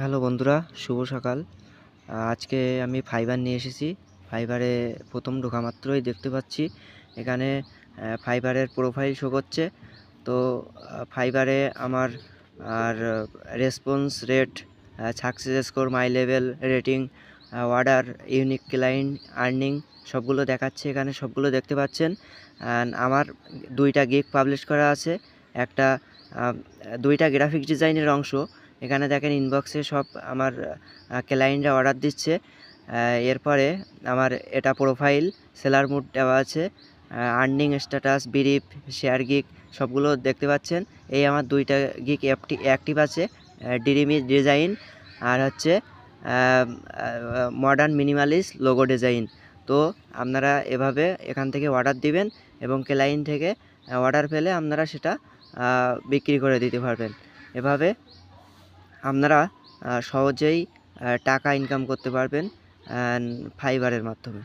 Hello বন্ধুরা, শুভ সকাল। আজকে আমি ফাইবার নিয়ে এসেছি। ফাইবারে প্রথম ঢোকা মাত্রই দেখতে পাচ্ছি। এখানে ফাইবারের প্রোফাইল শো করছে। তো ফাইবারে আমার, আর response rate success score my level rating order unique client earning সবগুলো দেখাচ্ছে এখানে, সবগুলো দেখতে পাচ্ছেন। আমার দুইটা গিগ পাবলিশ করা আছে। একটা দুইটা গ্রাফিক ডিজাইনের অংশ। এখানে দেখেন ইনবক্সে সব আমার ক্লায়েন্টরা অর্ডার দিচ্ছে। এরপরে আমার এটা প্রোফাইল সেলার মুড দেওয়া আছে। আর্নিং স্ট্যাটাস বিরিপ শেয়ার গিক সবগুলো দেখতে পাচ্ছেন। এই আমার দুইটা গিক অ্যাপটি অ্যাক্টিভ আছে ডিরিমি ডিজাইন আর হচ্ছে মডার্ন মিনিমালিস্ট লোগো ডিজাইন তো আপনারা এভাবে এখান থেকে অর্ডার দিবেন এবং ক্লায়েন্ট থেকে অর্ডার পেলে আপনারা সেটা বিক্রি করে দিতে পারবেন। এভাবে আপনারা সহজেই টাকা ইনকাম করতে পারবেন ফাইবারের মাধ্যমে।